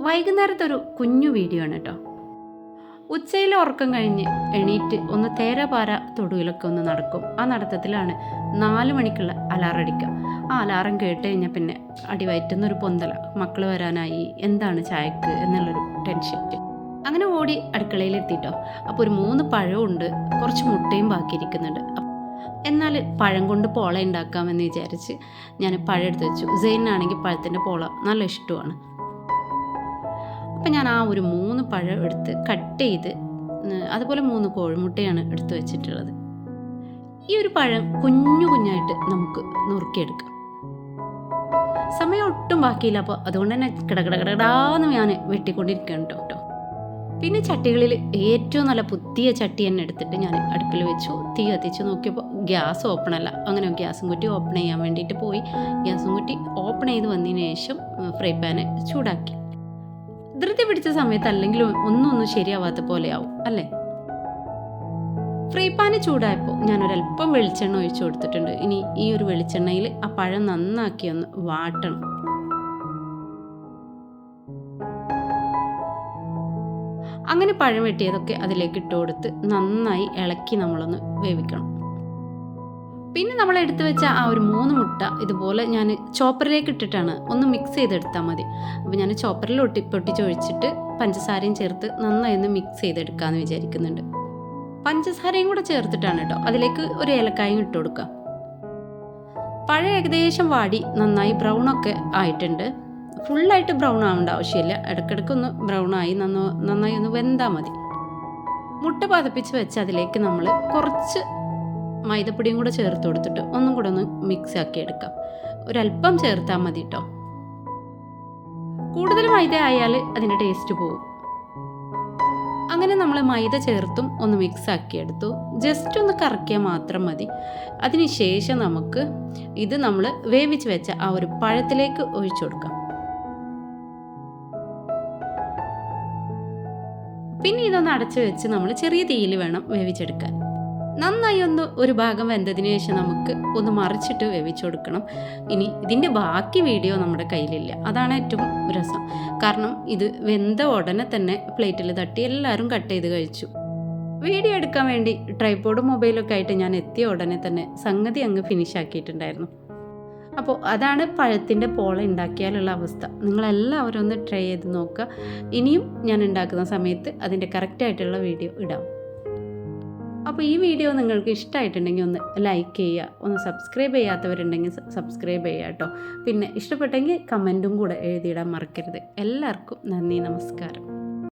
വൈകുന്നേരത്തെ ഒരു കുഞ്ഞു വീഡിയോ ആണ് കേട്ടോ. ഉച്ചയിലെ ഉറക്കം കഴിഞ്ഞ് എണീറ്റ് ഒന്ന് തേരപാര തൊടുവിലൊക്കെ ഒന്ന് നടക്കും. ആ നടത്തത്തിലാണ് നാല് മണിക്കുള്ള അലാറം അടിക്കുക. ആ അലാറം കേട്ട് കഴിഞ്ഞാൽ പിന്നെ അടിവയറ്റുന്നൊരു പൊന്തല. മക്കൾ വരാനായി എന്താണ് ചായക്ക് എന്നുള്ളൊരു ടെൻഷൻ അങ്ങനെ ഓടി അടുക്കളയിൽ എത്തിയിട്ടോ അപ്പോൾ ഒരു മൂന്ന് പഴമുണ്ട് കുറച്ച് മുട്ടയും ബാക്കിയിരിക്കുന്നുണ്ട്. എന്നാൽ പഴം കൊണ്ട് പോള ഉണ്ടാക്കാമെന്ന് വിചാരിച്ച് ഞാൻ പഴം എടുത്ത് വെച്ചു. സെയിനാണെങ്കിൽ പഴത്തിന്റെ പോള നല്ല ഇഷ്ടമാണ്. അപ്പം ഞാൻ ആ ഒരു മൂന്ന് പഴം എടുത്ത് കട്ട് ചെയ്ത് അതുപോലെ മൂന്ന് കോഴിമുട്ടയാണ് എടുത്ത് വെച്ചിട്ടുള്ളത്. ഈ ഒരു പഴം കുഞ്ഞു കുഞ്ഞായിട്ട് നമുക്ക് നുറുക്കിയെടുക്കാം. സമയം ഒട്ടും ബാക്കിയില്ല. അപ്പോൾ അതുകൊണ്ട് തന്നെ കിടകിടകിടാന്ന് ഞാൻ വെട്ടിക്കൊണ്ടിരിക്കുകയാണ് കേട്ടോ പിന്നെ ചട്ടികളിൽ ഏറ്റവും നല്ല പുതിയ ചട്ടി തന്നെ എടുത്തിട്ട് ഞാൻ അടുപ്പിൽ വെച്ചു. തീ കത്തിച്ച് നോക്കിയപ്പോൾ ഗ്യാസ് ഓപ്പൺ അല്ല. അങ്ങനെ ഗ്യാസും കുറ്റി ഓപ്പൺ ചെയ്യാൻ വേണ്ടിയിട്ട് പോയി. ഗ്യാസും കുറ്റി ഓപ്പൺ ചെയ്ത് വന്നതിന് ശേഷം ഫ്രൈ പാന് ചൂടാക്കി. ധൃതി പിടിച്ച സമയത്ത് അല്ലെങ്കിൽ ഒന്നും ഒന്നും ശരിയാവാത്ത പോലെയാവും അല്ലേ? ഫ്രൈ പാന് ചൂടായപ്പോൾ ഞാനൊരല്പം വെളിച്ചെണ്ണ ഒഴിച്ചു കൊടുത്തിട്ടുണ്ട്. ഇനി ഈ ഒരു വെളിച്ചെണ്ണയിൽ ആ പഴം നന്നാക്കി ഒന്ന് വാട്ടണം. അങ്ങനെ പഴം വെട്ടിയതൊക്കെ അതിലേക്ക് ഇട്ട് കൊടുത്ത് നന്നായി ഇളക്കി നമ്മളൊന്ന് വേവിക്കണം. പിന്നെ നമ്മൾ എടുത്തു വെച്ച ആ ഒരു മൂന്ന് മുട്ട ഇതുപോലെ ഞാൻ ചോപ്പറിലേക്ക് ഇട്ടിട്ടാണ്. ഒന്ന് മിക്സ് ചെയ്തെടുത്താൽ മതി. അപ്പോൾ ഞാൻ ചോപ്പറിൽ ഒട്ടി പൊട്ടിച്ചൊഴിച്ചിട്ട് പഞ്ചസാരയും ചേർത്ത് നന്നായി ഒന്ന് മിക്സ് ചെയ്തെടുക്കാമെന്ന് വിചാരിക്കുന്നുണ്ട്. പഞ്ചസാരയും കൂടെ ചേർത്തിട്ടാണ് കേട്ടോ അതിലേക്ക് ഒരു ഏലക്കായും ഇട്ട് കൊടുക്കുക പഴം ഏകദേശം വാടി നന്നായി ബ്രൗൺ ഒക്കെ ആയിട്ടുണ്ട്. ഫുള്ളായിട്ട് ബ്രൗൺ ആവേണ്ട ആവശ്യമില്ല. ഇടയ്ക്കിടയ്ക്ക് ഒന്ന് ബ്രൗൺ ആയി നന്ന നന്നായി ഒന്ന് വെന്താൽ മതി. മുട്ട പതപ്പിച്ച് വെച്ച് അതിലേക്ക് നമ്മൾ കുറച്ച് മൈദപ്പൊടിയും കൂടെ ചേർത്ത് കൊടുത്തിട്ട് ഒന്നും കൂടെ ഒന്ന് മിക്സ് ആക്കി എടുക്കാം. ഒരല്പം ചേർത്താൽ മതി കേട്ടോ കൂടുതൽ മൈദ ആയാൽ അതിന്റെ ടേസ്റ്റ് പോകും അങ്ങനെ നമ്മൾ മൈദ ചേർത്തും ഒന്ന് മിക്സ് ആക്കി എടുത്തു. ജസ്റ്റ് ഒന്ന് കറക്കിയാൽ മാത്രം മതി. അതിനുശേഷം നമുക്ക് ഇത് നമ്മൾ വേവിച്ച് വെച്ച ആ ഒരു പഴത്തിലേക്ക് ഒഴിച്ചു കൊടുക്കാം. പിന്നെ ഇതൊന്ന് അടച്ചു വെച്ച് നമ്മൾ ചെറിയ തീയിൽ വേണം വേവിച്ചെടുക്കാൻ. നന്നായി ഒന്ന് ഒരു ഭാഗം വെന്തതിന് ശേഷം നമുക്ക് ഒന്ന് മറിച്ചിട്ട് വേവിച്ചു കൊടുക്കണം. ഇനി ഇതിന്റെ ബാക്കി വീഡിയോ നമ്മുടെ കയ്യിലില്ല. അതാണ് ഏറ്റവും രസം. കാരണം ഇത് വെന്ത ഉടനെ തന്നെ പ്ലേറ്റിൽ തട്ടി എല്ലാവരും കട്ട് ചെയ്ത് കഴിച്ചു. വീഡിയോ എടുക്കാൻ വേണ്ടി ട്രൈപോഡും മൊബൈലൊക്കെ ആയിട്ട് ഞാൻ എത്തിയ ഉടനെ തന്നെ സംഗതി അങ്ങ് ഫിനിഷ് ആക്കിയിട്ടുണ്ടായിരുന്നു. അപ്പോൾ അതാണ് പഴത്തിന്റെ പോള ഉണ്ടാക്കിയാലുള്ള അവസ്ഥ. നിങ്ങളെല്ലാവരും ഒന്ന് ട്രൈ ചെയ്ത് നോക്കുക. ഇനിയും ഞാൻ ഉണ്ടാക്കുന്ന സമയത്ത് അതിന്റെ കറക്റ്റായിട്ടുള്ള വീഡിയോ ഇടാം. അപ്പോൾ ഈ വീഡിയോ നിങ്ങൾക്ക് ഇഷ്ടമായിട്ടുണ്ടെങ്കിൽ ഒന്ന് ലൈക്ക് ചെയ്യുക ഒന്ന് സബ്സ്ക്രൈബ് ചെയ്യാത്തവരുണ്ടെങ്കിൽ സബ്സ്ക്രൈബ് ചെയ്യുക കേട്ടോ. പിന്നെ ഇഷ്ടപ്പെട്ടെങ്കിൽ കമന്റും കൂടെ എഴുതിയിടാൻ മറക്കരുത്. എല്ലാവർക്കും നന്ദി നമസ്കാരം.